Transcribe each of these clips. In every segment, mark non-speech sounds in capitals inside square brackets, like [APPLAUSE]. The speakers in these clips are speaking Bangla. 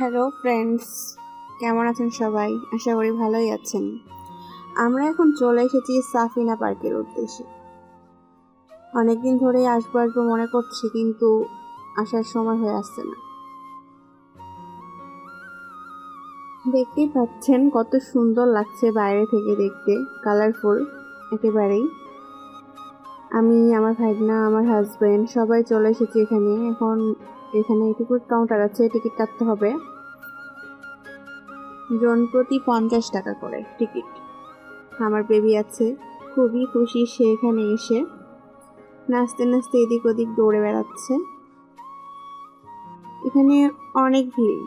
হ্যালো ফ্রেন্ডস কেমন আছেন সবাই? আশা করি ভালোই আছেন। আমরা এখন চলে এসেছি সাফিনা পার্কের উদ্দেশ্যে। অনেকদিন ধরেই আসব আসব মনে করছি, কিন্তু আসার সময় হয়ে আসছে না। দেখতেই পাচ্ছেন কত সুন্দর লাগছে বাইরে থেকে দেখতে কালারফুল একেবারেই। আমি, আমার ভাগনা আমার হাজব্যান্ড সবাই চলে এসেছি এখানে। এখন এখানে টিকিট কাউন্টার আছে টিকিট কাটতে হবে। জন প্রতি পঞ্চাশ টাকা করে টিকিট। আমার বেবি আছে, খুবই খুশি সে এখানে এসে নাচতে নাচতে এদিক ওদিক দৌড়ে বেড়াচ্ছে। এখানে অনেক ভিড়।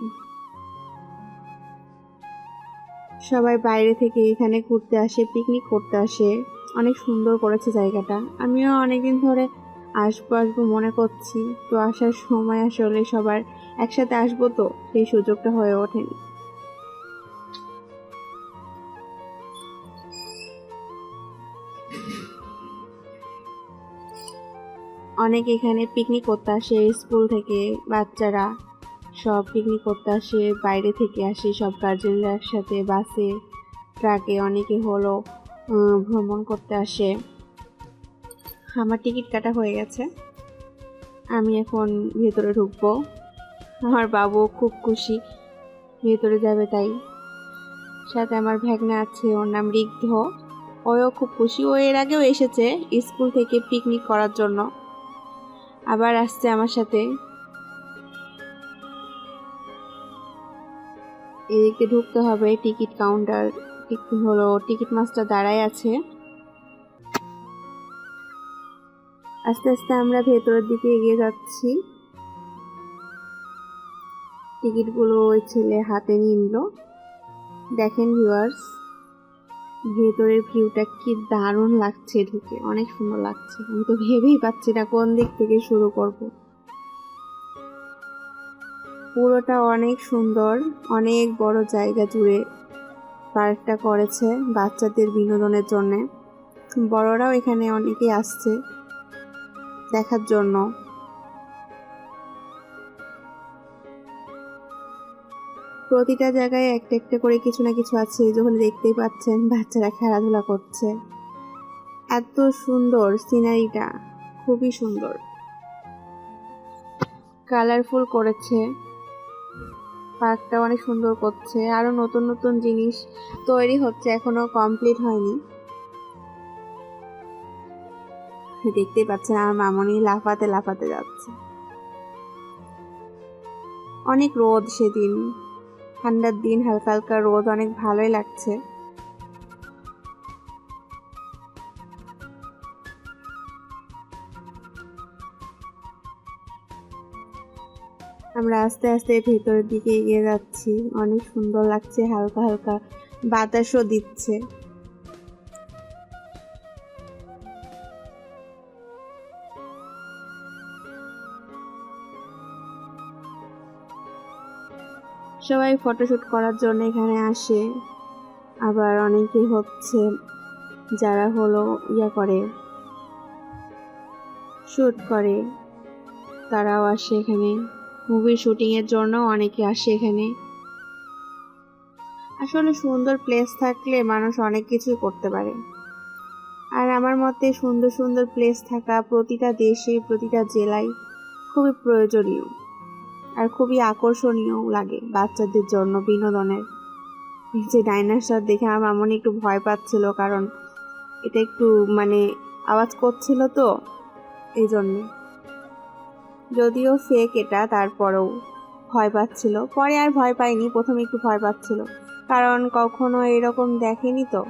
সবাই বাইরে থেকে এখানে ঘুরতে আসে, পিকনিক করতে আসে। অনেক সুন্দর করেছে জায়গাটা। আমিও অনেকদিন ধরে আসব আসব মনে করছি। তো আসার সময় আসলে সবার একসাথে আসব তো, সেই সুযোগটা হয়ে ওঠেনি। অনেক এখানে পিকনিক করতে আসে স্কুল থেকে বাচ্চারা। সব পিকনিক করতে আসে, বাইরে থেকে আসে সব গার্জেনরা একসাথে বাসে ট্রাকে অনেকে হলো ভ্রমণ করতে আসে। আমার টিকিট কাটা হয়ে গেছে। আমি এখন ভেতরে ঢুকবো। আমার বাবু খুব খুশি, ভেতরে যাবে তাই। সাথে আমার ভ্যাগনা আছে, ওর নাম রিগ্ধ। ওও খুব খুশি, ও এর আগেও এসেছে স্কুল থেকে পিকনিক করার জন্য। আবার আসছে আমার সাথে। এদিকে ঢুকতে হবে টিকিট কাউন্টার। হলো টিকিট মাস্টার দাঁড়ায় আছে। আস্তে আস্তে আমরা ভেতরের দিকে এগিয়ে যাচ্ছি। টিকিটগুলো ওই ছেলে হাতে নিয়ে নিল। দেখেন ভিউয়ার্স ভেতরের ভিউটা কি দারুণ লাগছে ঢুকে। অনেক সুন্দর লাগছে। আমি তো ভেবেই পাচ্ছি না কোন দিক থেকে শুরু করব। পুরোটা অনেক সুন্দর, অনেক বড় জায়গা জুড়ে পার্কটা করেছে বাচ্চাদের বিনোদনের জন্যে। বড়রাও এখানে অনেকেই আসছে দেখার জন্য। প্রতিটা জায়গায় একটা একটা করে কিছু না কিছু আছে যখন দেখতেই পাচ্ছেন, বাচ্চারা খেলাধুলা করছে। এত সুন্দর সিনারিটা খুবই সুন্দর। কালারফুল করেছে। পার্কটা অনেক সুন্দর করছে। আরও নতুন নতুন জিনিস তৈরি হচ্ছে, এখনও কমপ্লিট হয়নি। দেখতেই পাচ্ছেন, আমার মামনি লাফাতে লাফাতে যাচ্ছে। অনেক রোদ সেদিন। ঠান্ডার দিন হালকা হালকা রোদ, অনেক ভালোই লাগছে। আমরা আস্তে আস্তে ভেতরের দিকে এগিয়ে যাচ্ছি। অনেক সুন্দর লাগছে হালকা হালকা বাতাসও দিচ্ছে। সবাই ফটোশ্যুট করার জন্য এখানে আসে। আবার অনেকে হচ্ছে যারা হলো ইয়া করে শ্যুট করে, তারাও আসে এখানে। মুভি শুটিংয়ের জন্য অনেকে আসে এখানে। আসলে সুন্দর প্লেস থাকলে মানুষ অনেক কিছুই করতে পারে। আর আমার মতে সুন্দর সুন্দর প্লেস থাকা প্রতিটা দেশে, প্রতিটা জেলায় খুবই প্রয়োজনীয়। খুবই আকর্ষণীয় লাগে বাচ্চাদের জন্য বিনোদনের। যে ডাইনাসর দেখে আমার মামনি একটু ভয় পাচ্ছিল কারণ এটা একটু মানে আওয়াজ করছিল তো, এই জন্যে। যদিও ফেক এটা, তারপরেও ভয় পাচ্ছিল। পরে আর ভয় পাইনি, প্রথমে একটু ভয় পাচ্ছিল। কারণ কখনো এরকম দেখেনি তো,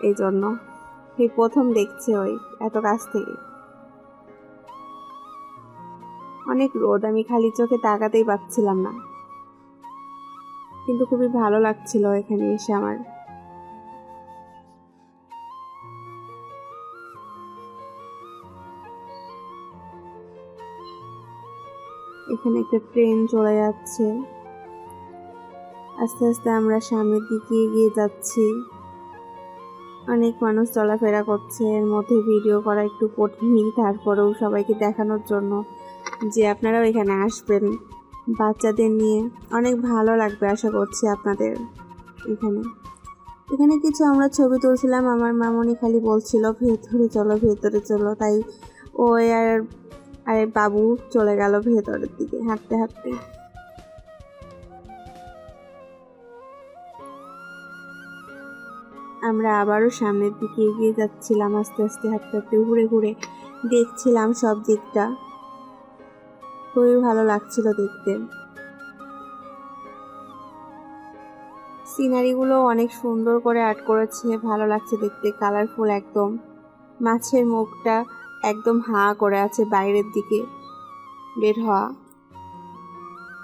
এই জন্য। এই প্রথম দেখছে ওই এত কাছ থেকে। অনেক রোদ, আমি খালি চোখে তাকাতেই পাচ্ছিলাম না। কিন্তু খুবই ভালো লাগছিল এখানে এসে আমার। এখানে একটা ট্রেন চলে যাচ্ছে। আস্তে আস্তে আমরা সামনের দিকে এগিয়ে যাচ্ছি। অনেক মানুষ চলাফেরা করছে, এর মধ্যে ভিডিও করা একটু কঠিনই তারপরেও সবাইকে দেখানোর জন্য যে আপনারাও এখানে আসবেন বাচ্চাদের নিয়ে। অনেক ভালো লাগবে, আশা করছি আপনাদের এখানে। এখানে কিছু আমরা ছবি তুলছিলাম, আমার মামনি খালি বলছিল, ভেতরে চলো ভেতরে চলো। তাই ও আর, আরে বাবু চলে গেল ভেতরের দিকে, হাঁটতে হাঁটতে। আমরা আবারও সামনের দিকে এগিয়ে যাচ্ছিলাম, আস্তে আস্তে হাঁটতে হাঁটতে ঘুরে ঘুরে দেখছিলাম সব দিকটা। খুবই ভালো লাগছিল দেখতে। সিনারিগুলো অনেক সুন্দর করে আর্ট করেছে, ভালো লাগছে দেখতে কালারফুল একদম। মাছের মুখটা একদম হাঁ করে আছে বাইরের দিকে বের হওয়া।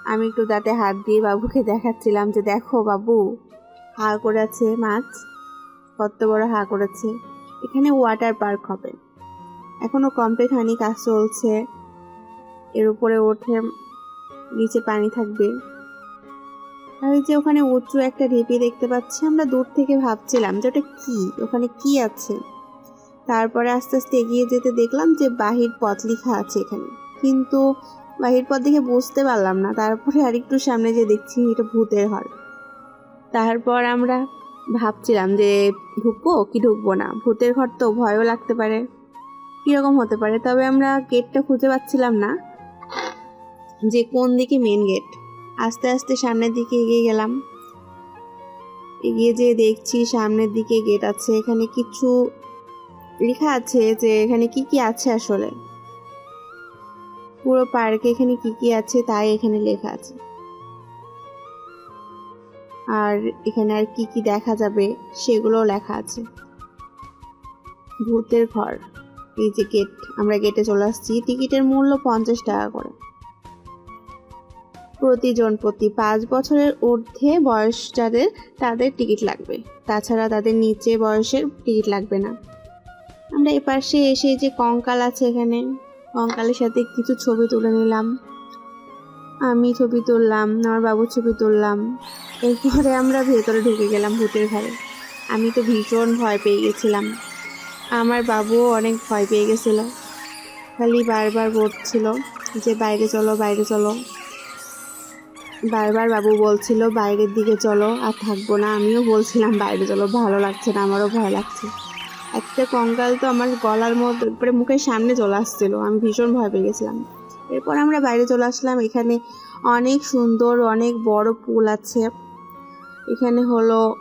আমি একটু দাঁতে হাত দিয়ে বাবুকে দেখাচ্ছিলাম যে, দেখো বাবু, হা করে আছে মাছ, কত বড় হা করেছে। এখানে ওয়াটার পার্ক হবে। এখনও কমপ্লিট হয়নি, কাজ চলছে। এর উপরে ওঠে, নিচে পানি থাকবে। আর ওই যে ওখানে উঁচু একটা ঢিপি দেখতে পাচ্ছি, আমরা দূর থেকে ভাবছিলাম যে ওটা কি, ওখানে কি আছে? তারপরে আস্তে আস্তে এগিয়ে যেতে দেখলাম যে বাহির পথ লেখা আছে এখানে। কিন্তু বাহির পথ দেখে বুঝতে পারলাম না, তারপরে আরেকটু সামনে যে দেখছি এটা ভূতের ঘর। তারপর আমরা ভাবছিলাম যে ঢুকবো কি ঢুকবো না, ভূতের ঘর তো ভয়ও লাগতে পারে, কীরকম হতে পারে? তবে আমরা গেটটা খুঁজে পাচ্ছিলাম না। যে কোন দিকে মেন গেট আস্তে আস্তে সামনের দিকে এগিয়ে গেলাম। এগিয়ে যেয়ে দেখছি সামনের দিকে গেট আছে। এখানে কিছু লেখা আছে যে এখানে কি কি আছে আসলে। পুরো পার্কে এখানে কি কি আছে তাই এখানে লেখা আছে। আর এখানে আর কি কি দেখা যাবে সেগুলোও লেখা আছে। ভূতের ঘর। এই যে গেট আমরা গেটে চলে আসছি। টিকিটের মূল্য পঞ্চাশ টাকা করে। প্রতিজন প্রতি পাঁচ বছরের ঊর্ধ্বে বয়স যাদের তাদের টিকিট লাগবে। তাছাড়া তাদের নিচে বয়সের টিকিট লাগবে না। আমরা এ পাশে এসে যে কঙ্কাল আছে এখানে, কঙ্কালের সাথে কিছু ছবি তুলে নিলাম। আমি ছবি তুললাম আমার বাবুর ছবি তুললাম। এরপরে আমরা ভেতরে ঢুকে গেলাম ভূতের ঘরে। আমি তো ভীষণ ভয় পেয়ে গেছিলাম। আমার বাবুও অনেক ভয় পেয়ে গেছিল। খালি বারবার বলছিল যে, বাইরে চলো বাইরে চলো। বারবার বাবু বলছিল, বাইরের দিকে চলো, আর থাকব না। আমিও বলছিলাম, বাইরে চলো, ভালো লাগছে না, আমারও ভয় লাগছে। একটা কঙ্কাল তো আমার গলার মধ্যে উপরে মুখের সামনে চলে আসছিল, আমি ভীষণ ভয় পেয়ে গেছিলাম। এরপর আমরা বাইরে চলে আসলাম, এখানে অনেক সুন্দর, অনেক বড় পুল আছে। এখানে হলো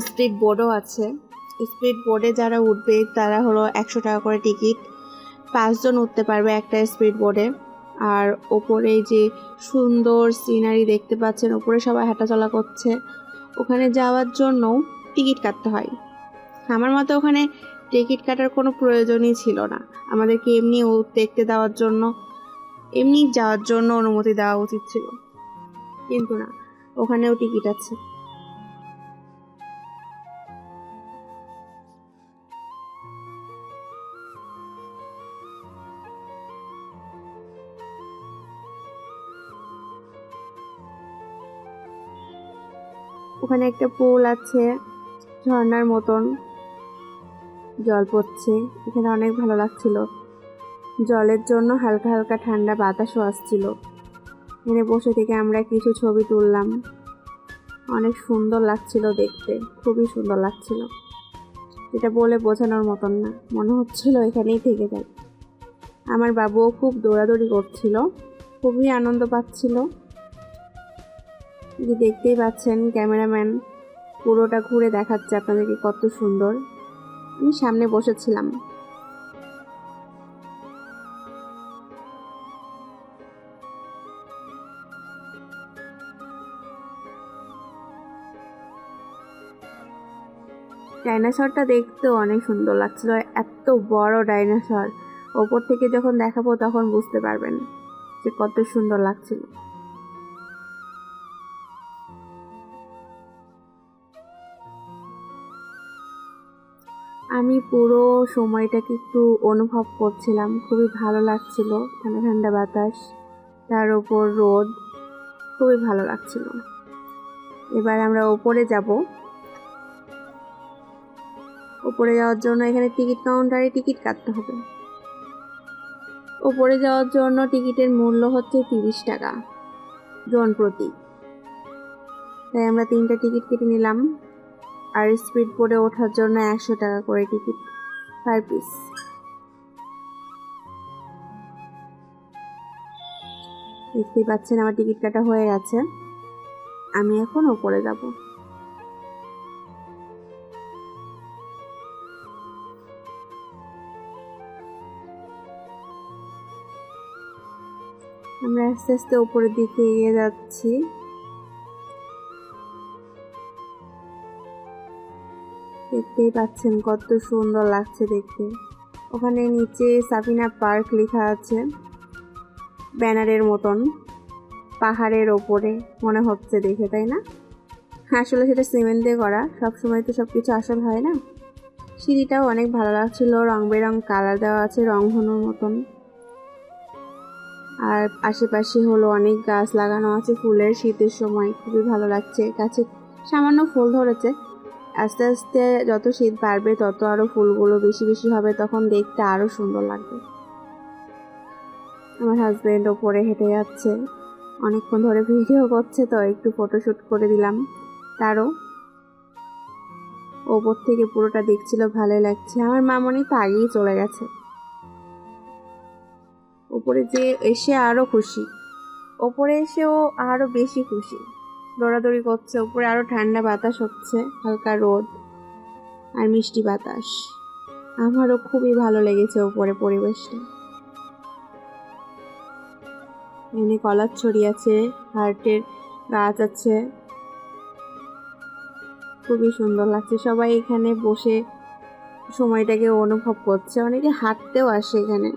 স্পিড বোর্ডও আছে। স্পিড বোর্ডে যারা উঠবে, তারা হলো একশো টাকা করে টিকিট। পাঁচজন উঠতে পারবে একটা স্পিড বোর্ডে আর ওপরে যে সুন্দর সিনারি দেখতে পাচ্ছেন, ওপরে সবাই হাঁটাচলা করছে। ওখানে যাওয়ার জন্য টিকিট কাটতে হয়। আমার মতে ওখানে টিকিট কাটার কোনো প্রয়োজনই ছিল না। আমাদেরকে এমনি ও দেখতে দেওয়ার জন্য, এমনি যাওয়ার জন্য অনুমতি দেওয়া উচিত ছিল। কিন্তু না, ওখানেও টিকিট আছে। ওখানে একটা পুল আছে, ঝর্ণার মতন। জল পড়ছে, এখানে অনেক ভালো লাগছিল। জলের জন্য হালকা হালকা ঠান্ডা বাতাসও আসছিল। এখানে বসে থেকে আমরা কিছু ছবি তুললাম। অনেক সুন্দর লাগছিল দেখতে, খুবই সুন্দর লাগছিল। এটা বলে বোঝানোর মতন না, মনে হচ্ছিল এখানেই থেকে যাই আমার বাবুও খুব দৌড়াদৌড়ি করছিল, খুবই আনন্দ পাচ্ছিল। যে দেখতেই পাচ্ছেন ক্যামেরাম্যান, পুরোটা ঘুরে দেখাচ্ছে আপনাদেরকে কত সুন্দর। আমি সামনে বসেছিলাম। ডাইনোসরটা দেখতেও অনেক সুন্দর লাগছিল, এত বড় ডাইনোসর। ওপর থেকে যখন দেখাবো তখন বুঝতে পারবেন যে কত সুন্দর লাগছিল। সময়টাকে একটু অনুভব করছিলাম। খুবই ভালো লাগছিল, ঠান্ডা ঠান্ডা বাতাস, তার ওপর রোদ, খুবই ভালো লাগছিল। এবার আমরা ওপরে যাব। ওপরে যাওয়ার জন্য এখানে টিকিট কাউন্টারে টিকিট কাটতে হবে। ওপরে যাওয়ার জন্য টিকিটের মূল্য হচ্ছে তিরিশ টাকা, জন প্রতি। তাই আমরা তিনটা টিকিট কেটে নিলাম। আর স্পিড বোর্ডে ওঠার জন্য একশো টাকা করে টিকিট। পার পিস দেখতেই পাচ্ছেন আমার টিকিট কাটা হয়ে গেছে। আমি এখন ওপরে যাব। আমরা আস্তে আস্তে ওপরের দিকে এগিয়ে যাচ্ছি। দেখতেই পাচ্ছেন কত সুন্দর লাগছে দেখতে। ওখানে নিচে সাফিনা পার্ক লেখা আছে, ব্যানারের মতন, পাহাড়ের ওপরে, মনে হচ্ছে দেখে, তাই না? আসলে সেটা সিমেন্ট দিয়ে করা, সবসময় তো সব কিছু আসল হয় না। সিঁড়িটাও অনেক ভালো লাগছিল রং বেরং কালার দেওয়া আছে রং রংধনুর মতন। আর আশেপাশে হলো অনেক গাছ লাগানো আছে ফুলের শীতের সময়, খুবই ভালো লাগছে। গাছে সামান্য ফুল ধরেছে আস্তে আস্তে যত শীত বাড়বে, তত আরও ফুলগুলো বেশি বেশি হবে, তখন দেখতে আরও সুন্দর লাগবে। আমার হাজব্যান্ড ওপরে হেঁটে যাচ্ছে। অনেকক্ষণ ধরে ভিডিও করছে তো, একটু ফটোশ্যুট করে দিলাম। তারও ওপর থেকে পুরোটা দেখছিল, ভালোই লাগছে আমার মামনি তো আগেই চলে গেছে। ওপরে যে এসে আরও খুশি। ওপরে এসেও আরও বেশি খুশি। দৌড়াদৌড়ি করছে, উপরে আরও ঠান্ডা বাতাস হচ্ছে, হালকা রোদ আর মিষ্টি বাতাস। আমারও খুবই ভালো লেগেছে ওপরে পরিবেশটা। এখানে কলার ছড়ি আছে, হার্টের গাছ আছে। খুবই সুন্দর লাগছে। সবাই এখানে বসে সময়টাকে অনুভব করছে। অনেকে হাঁটতেও আসে এখানে।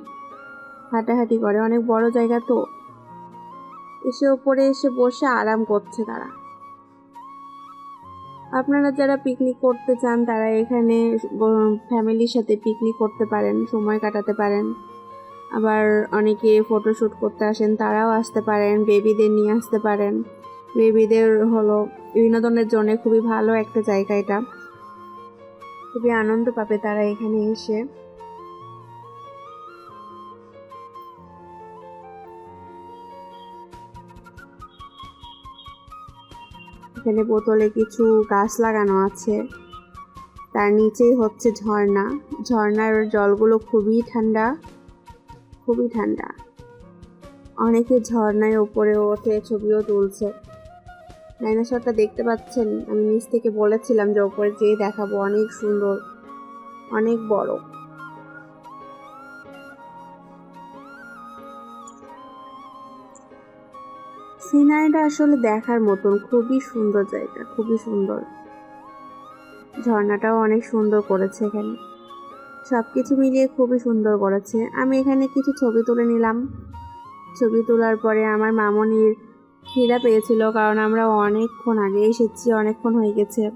হাঁটাহাঁটি করে। অনেক বড় জায়গা তো। এসে ওপরে এসে বসে আরাম করছে তারা। আপনারা যারা পিকনিক করতে চান, তারা এখানে ফ্যামিলির সাথে পিকনিক করতে পারেন, সময় কাটাতে পারেন। আবার অনেকে ফটোশ্যুট করতে আসেন, তারাও আসতে পারেন বেবিদের নিয়ে আসতে পারেন। বেবিদের হলো বিনোদনের জন্য খুবই ভালো একটা জায়গা এটা। খুবই আনন্দ পাবে তারা এখানে এসে। এখানে বোতলে কিছু গাছ লাগানো আছে। তার নিচেই হচ্ছে ঝর্ণা। ঝর্ণার জলগুলো খুবই ঠান্ডা খুবই ঠান্ডা। অনেকে ঝর্ণায় ওপরে ওঠে, ছবিও তুলছে। ডাইনোসরটা দেখতে পাচ্ছেন? আমি নিচ থেকে বলেছিলাম যে ওপরে যেয়ে দেখাবো। অনেক সুন্দর, অনেক বড়। সিনারিটা আসলে দেখার মতন খুবই সুন্দর জায়গা, খুবই সুন্দর। ঝর্ণাটাও অনেক সুন্দর করেছে এখানে। সব কিছু মিলিয়ে খুবই সুন্দর করেছে। আমি এখানে কিছু ছবি তুলে নিলাম। ছবি তোলার পরে আমার মামনির খিদা পেয়েছিল কারণ আমরা অনেকক্ষণ আগে এসেছি, অনেকক্ষণ হয়ে গেছে।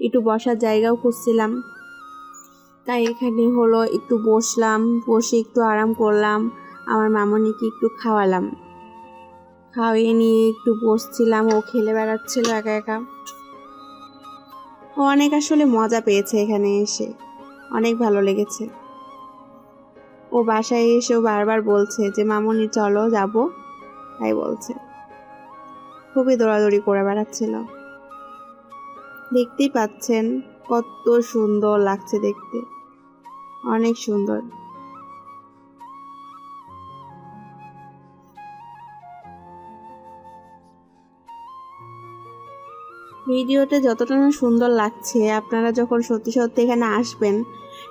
একটু বসার জায়গাও খুঁজছিলাম। তাই এখানে হলো একটু বসলাম, বসে একটু আরাম করলাম। আমার মামনিকে একটু খাওয়ালাম। খাওয়িয়ে নিয়ে একটু বসছিলাম, ও খেলে বেড়াচ্ছিল একা একা। ও অনেক আসলে মজা পেয়েছে এখানে এসে, অনেক ভালো লেগেছে। ও বাসায় এসেও বারবার বলছে যে, মামনি, চলো যাব। তাই বলছে। খুবই দৌড়াদৌড়ি করে বেড়াচ্ছিল। দেখতেই পাচ্ছেন কত সুন্দর লাগছে দেখতে। অনেক সুন্দর। ভিডিওতে যতটা না সুন্দর লাগছে, আপনারা যখন সত্যি সত্যি এখানে আসবেন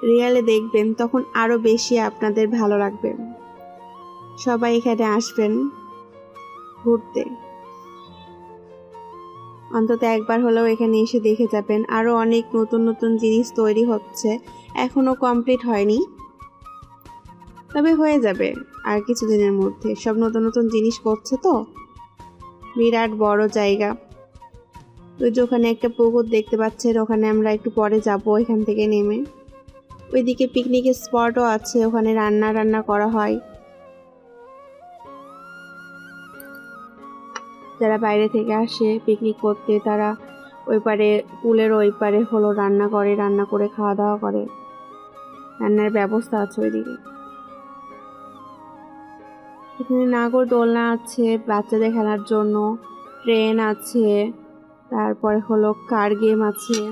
রিয়ালে দেখবেন, তখন আরও বেশি আপনাদের ভালো লাগবে। সবাই এখানে আসবেন ঘুরতে। অন্তত একবার হলেও এখানে এসে দেখে যাবেন। আরও অনেক নতুন নতুন জিনিস তৈরি হচ্ছে এখনও কমপ্লিট হয়নি। তবে হয়ে যাবে আর কিছুদিনের মধ্যে। সব নতুন নতুন জিনিস করছে তো? বিরাট বড় জায়গা। ওই যে ওখানে একটা পুকুর দেখতে পাচ্ছেন, ওখানে আমরা একটু পরে যাব, এখান থেকে নেমে। ওইদিকে পিকনিকের স্পটও আছে, ওখানে রান্না রান্না করা হয়। যারা বাইরে থেকে আসে পিকনিক করতে, তারা ওই পারে, পুলের ওই পারে হলো রান্না করে রান্না করে খাওয়া দাওয়া করে। রান্নার ব্যবস্থা আছে ওইদিকে। এখানে নাগর দোলনা আছে, বাচ্চাদের খেলার জন্য, ট্রেন আছে। তারপরে হলো কার গেম আছে?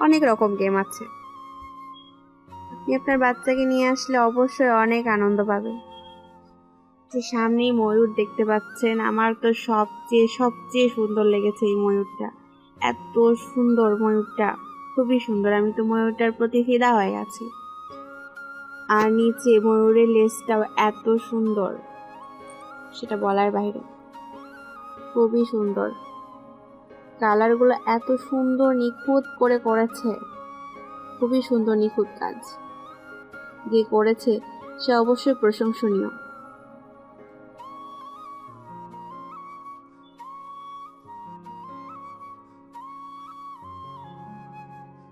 অনেক রকম গেম আছে। আপনি আপনার বাচ্চাকে নিয়ে আসলে অবশ্যই অনেক আনন্দ পাবে। যে সামনেই ময়ূর দেখতে পাচ্ছেন, আমার তো সবচেয়ে সবচেয়ে সুন্দর লেগেছে এই ময়ূরটা। এত সুন্দর ময়ূরটা, খুবই সুন্দর। আমি তো ময়ূরটার প্রতি ফিদা হয়ে আছি। আর নিচে ময়ূরের লেজটাও এত সুন্দর, সেটা বলার বাইরে। খুবই সুন্দর। কালারগুলো এত সুন্দর নিখুঁত করে করেছে। খুবই সুন্দর নিখুঁত কাজ। যে করেছে, সে অবশ্যই প্রশংসনীয়।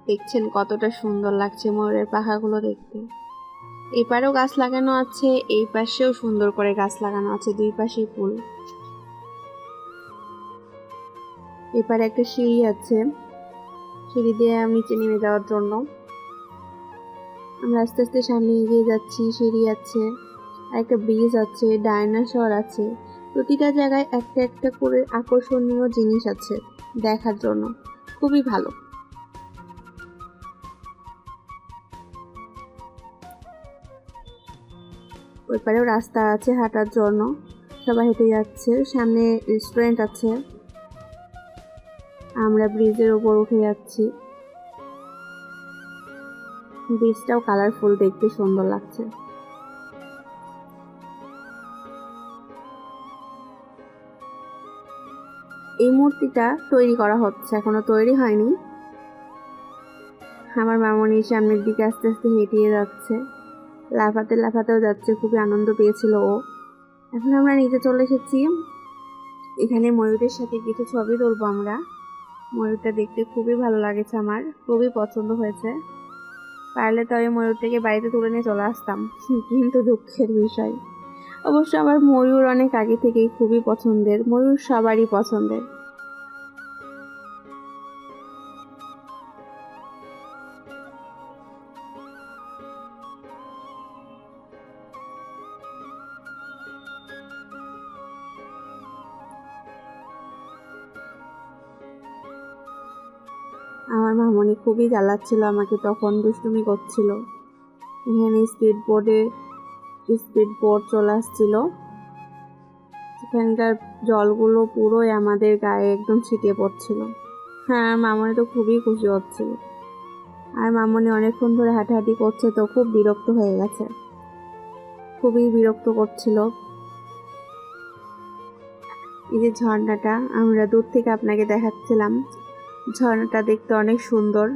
দেখছেন কতটা সুন্দর লাগছে ময়ূরের পাখাগুলো দেখতে। এপারেও গাছ লাগানো আছে, এই পাশেও সুন্দর করে গাছ লাগানো আছে, দুই পাশে ফুল। এপারে একটা সিঁড়ি আছে। সিঁড়ি দিয়ে আমি নিচে নেমে যাওয়ার জন্য। আমরা আস্তে আস্তে সামনে এগিয়ে যাচ্ছি, সিঁড়ি আছে আর একটা ব্রিজ আছে ডাইনোসর আছে। প্রতিটা জায়গায় একটা একটা করে আকর্ষণীয় জিনিস আছে দেখার জন্য। খুবই ভালো। ওই পারেও রাস্তা আছে হাঁটার জন্য। সবাই হেঁটে যাচ্ছে। সামনে রেস্টুরেন্ট আছে। আমরা ব্রিজের ওপর উঠে যাচ্ছি। ব্রিজটাও কালারফুল দেখতে সুন্দর লাগছে। এই মূর্তিটা তৈরি করা হচ্ছে, এখনও তৈরি হয়নি। আমার মামনির সামনের দিকে আস্তে আস্তে হেঁটিয়ে যাচ্ছে। লাফাতে লাফাতেও যাচ্ছে, খুবই আনন্দ পেয়েছিল ও। এখন আমরা নিচে চলে এসেছি। এখানে ময়ূরের সাথে কিছু ছবি তুলবো আমরা। ময়ূরটা দেখতে খুবই ভালো লাগেছে আমার, খুবই পছন্দ হয়েছে। পারলে তো আমি ময়ূরটাকে বাড়িতে তুলে নিয়ে চলে আসতাম, [LAUGHS] কিন্তু দুঃখের বিষয়। অবশ্য আমার ময়ূর অনেক আগে থেকেই খুবই পছন্দের, ময়ূর সবারই পছন্দের। খুবই জ্বালাচ্ছিল, আমাকে তখন দুষ্টুমি করছিল। এখানে স্পিড বোর্ডে স্পিড বোর্ড চলে আসছিল। সেখানকার জলগুলো পুরোই আমাদের গায়ে একদম ছিটিয়ে পড়ছিল। হ্যাঁ মামনি তো খুবই খুশি হচ্ছিল। আর মামনি অনেকক্ষণ ধরে হাঁটাহাঁটি করছে তো খুব বিরক্ত হয়ে গেছে। খুবই বিরক্ত করছিল। এই যে ঝর্ণাটা, আমরা দূর থেকে আপনাকে দেখাচ্ছিলাম। ঝর্ণাটা দেখতে অনেক সুন্দর।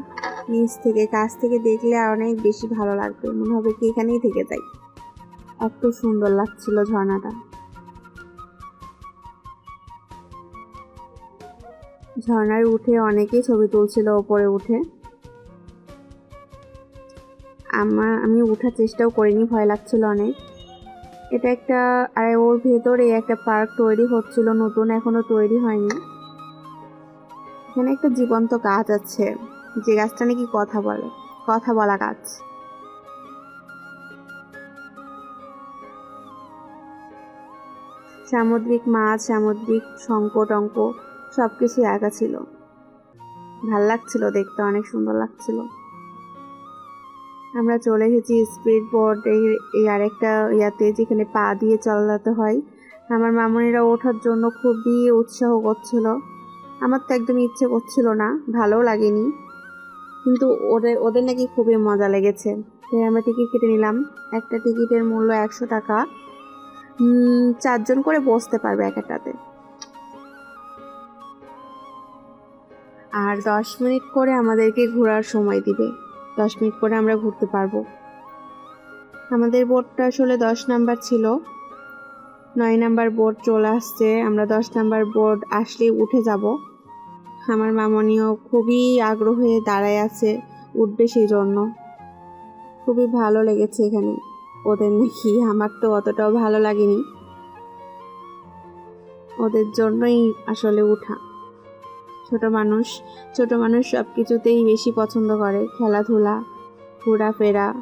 নিচ থেকে, কাছ থেকে দেখলে অনেক বেশি ভালো লাগবে। মনে হবে কি এখানেই থেকে যাই। এত সুন্দর লাগছিল ঝর্ণাটা। ঝর্ণায় উঠে অনেকেই ছবি তুলছিল ওপরে উঠে। আমার আমি উঠার চেষ্টাও করিনি, ভয় লাগছিল অনেক। এটা একটা, আর ওর ভেতরে একটা পার্ক তৈরি হচ্ছিল, নতুন, এখনও তৈরি হয়নি। এখানে একটা জীবন্ত গাছ আছে। যে গাছটা নাকি কথা বলে, কথা বলা গাছ। সামুদ্রিক মাছ, সামুদ্রিক শঙ্ক অঙ্ক সব কিছুই আঁকা ছিল। ভালো লাগছিল দেখতে, অনেক সুন্দর লাগছিল। আমরা চলে এসেছি স্পিড বোর্ড এই আরেকটা ইয়াতে যেখানে পা দিয়ে চালাতে হয়। আমার মামনিরা ওঠার জন্য খুবই উৎসাহ করছিল। আমার তো একদম ইচ্ছে করছিল না, ভালোও লাগেনি। কিন্তু ওদের ওদের নাকি খুবই মজা লেগেছে। তাই আমরা টিকিট কেটে নিলাম। একটা টিকিটের মূল্য একশো টাকা। চারজন করে বসতে পারবে এক একটাতে। আর দশ মিনিট করে আমাদেরকে ঘোরার সময় দিবে। দশ মিনিট করে আমরা ঘুরতে পারব। আমাদের বোর্ডটা আসলে দশ নাম্বার ছিল। নয় নাম্বার বোর্ড চলে আসছে। আমরা দশ নাম্বার বোর্ড আসলেই উঠে যাব। আমার মামনিও খুবই আগ্রহ দাঁড়ায় আছে উঠবে সেই জন্য খুবই ভালো লেগেছে এখানে। ওদের নাকি আমার তো অতটাও ভালো লাগেনি। ওদের জন্যই আসলে উঠা। ছোট মানুষ ছোট মানুষ সব কিছুতেই বেশি পছন্দ করে। খেলাধুলা, ঘোরাফেরা।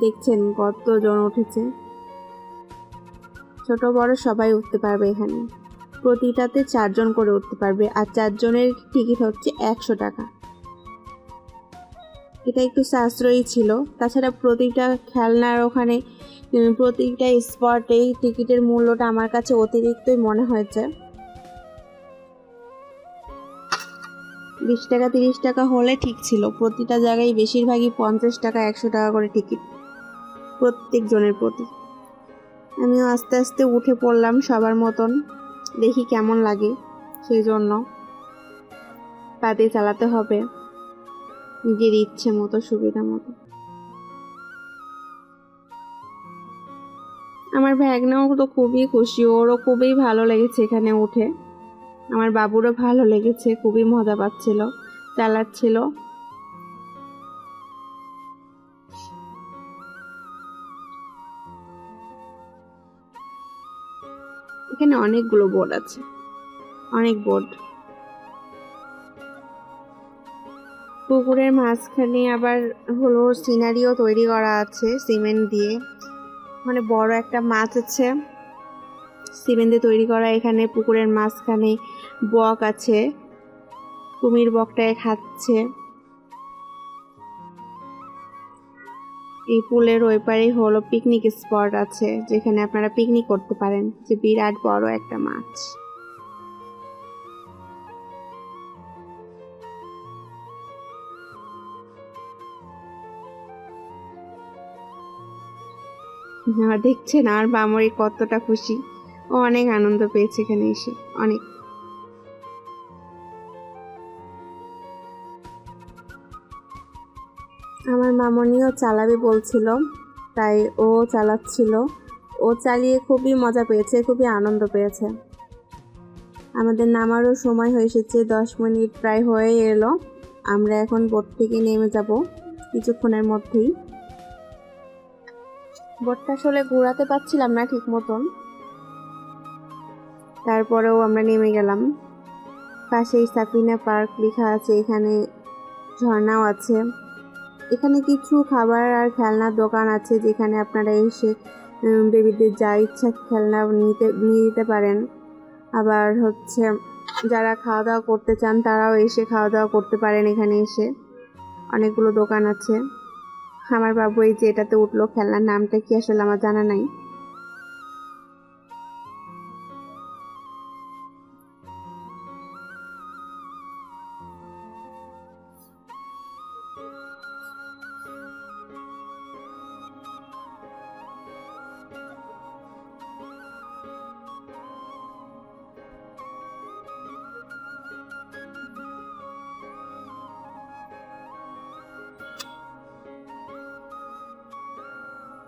দেখছেন কতজন উঠেছে। ছোট বড় সবাই উঠতে পারবে এখানে। প্রতিটাতে চারজন করে উঠতে পারবে আর চারজনের টিকিট হচ্ছে একশো টাকা। এটা একটু সাশ্রয়ী ছিল। তাছাড়া প্রতিটা খেলনার ওখানে প্রতিটা স্পটেই টিকিটের মূল্যটা আমার কাছে অতিরিক্তই মনে হয়েছে। বিশ টাকা, তিরিশ টাকা হলে ঠিক ছিল। প্রতিটা জায়গায় বেশিরভাগই পঞ্চাশ টাকা, একশো টাকা করে টিকিট। প্রত্যেক জনের প্রতি। আমিও আস্তে আস্তে উঠে পড়লাম সবার মতন। দেখি কেমন লাগে সেই জন্য পাতে চালাতে হবে। নিজের ইচ্ছে মতো, সুবিধা মতো। আমার ভ্যাগনাও তো খুবই খুশি। ওরও খুবই ভালো লেগেছে এখানে উঠে। আমার বাবুরও ভালো লেগেছে, খুবই মজা পাচ্ছিল, চালাচ্ছিল। অনেকগুলো বোর্ড আছে। অনেক বোর্ড। পুকুরের মাঝখানে আবার হলো সিনারিও তৈরি করা আছে সিমেন্ট দিয়ে। মানে বড় একটা মাছ আছে সিমেন্ট দিয়ে তৈরি করা। এখানে পুকুরের মাঝখানে বক আছে, কুমির বকটায় খাচ্ছে। এই পুলের ওই পারে হলো পিকনিক স্পট আছে, যেখানে আপনারা পিকনিক করতে পারেন। যে বিরাট বড় একটা মাছ। দেখছেন আর বামরি কতটা খুশি। ও অনেক আনন্দ পেয়েছে এখানে এসে। অনেক। আমার মামনিও চালাবে বলছিল, তাই ও চালাচ্ছিল। ও চালিয়ে খুবই মজা পেয়েছে, খুবই আনন্দ পেয়েছে। আমাদের নামারও সময় হয়ে এসেছে, দশ মিনিট প্রায় হয়ে এলো। আমরা এখন বোট থেকে নেমে যাব, কিছুক্ষণের মধ্যেই। বোটটা আসলে ঘোরাতে পারছিলাম না ঠিক মতন। তারপরেও আমরা নেমে গেলাম। পাশেই সাফিনা পার্ক লেখা আছে, এখানে ঝর্ণাও আছে। এখানে কিছু খাবার আর খেলনার দোকান আছে যেখানে আপনারা এসে বেবিদের যা ইচ্ছা খেলনা নিতে, নিয়ে যেতে পারেন। আবার হচ্ছে, যারা খাওয়া দাওয়া করতে চান তারাও এসে খাওয়া দাওয়া করতে পারেন এখানে এসে। অনেকগুলো দোকান আছে। আমার বাবু এই যে এটাতে উঠল, খেলনার নামটা কি আসলে আমার জানা নাই।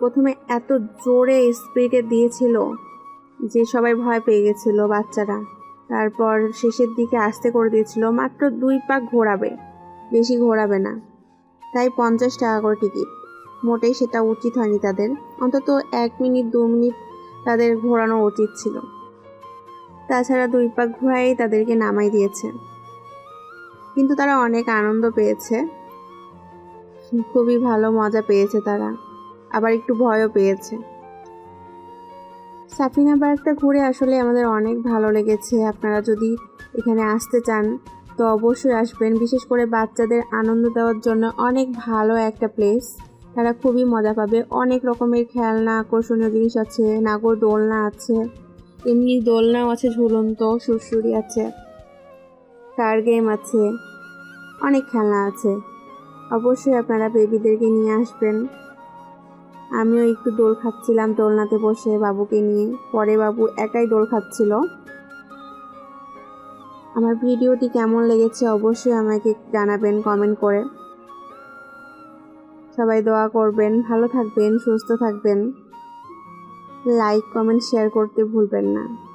প্রথমে এত জোরে স্পিডে দিয়েছিল যে সবাই ভয় পেয়ে গেছিল বাচ্চারা। তারপর শেষের দিকে আস্তে করে দিয়েছিল, মাত্র দুই পাক ঘোরাবে, বেশি ঘোরাবে না। তাই পঞ্চাশ টাকা করে টিকিট মোটেই সেটা উচিত হয়নি তাদের। অন্তত এক মিনিট, দু মিনিট তাদের ঘোরানো উচিত ছিল। তাছাড়া দুই পাক ঘোরাই তাদেরকে নামাই দিয়েছে। কিন্তু তারা অনেক আনন্দ পেয়েছে। খুবই ভালো মজা পেয়েছে তারা। আবার একটু ভয়ও পেয়েছে। সাফিনা পার্কটা ঘুরে আসলে আমাদের অনেক ভালো লেগেছে। আপনারা যদি এখানে আসতে চান, তো অবশ্যই আসবেন। বিশেষ করে বাচ্চাদের আনন্দ দেওয়ার জন্য অনেক ভালো একটা প্লেস তারা খুবই মজা পাবে। অনেক রকমের খেলনা, আকর্ষণীয় জিনিস আছে, নাগর দোলনা আছে, এমনি দোলনাও আছে ঝুলন্ত সুরসুরি আছে কার গেম আছে, অনেক খেলনা আছে। অবশ্যই আপনারা বেবিদেরকে নিয়ে আসবেন। আমিও একটু দোল খাচ্ছিলাম দোলনাতে বসে বাবুকে নিয়ে। পরে বাবু একাই দোল খাচ্ছিল। আমার ভিডিওটি কেমন লেগেছে অবশ্যই আমাকে জানাবেন কমেন্ট করে। সবাই দোয়া করবেন, ভালো থাকবেন, সুস্থ থাকবেন। লাইক, কমেন্ট, শেয়ার করতে ভুলবেন না।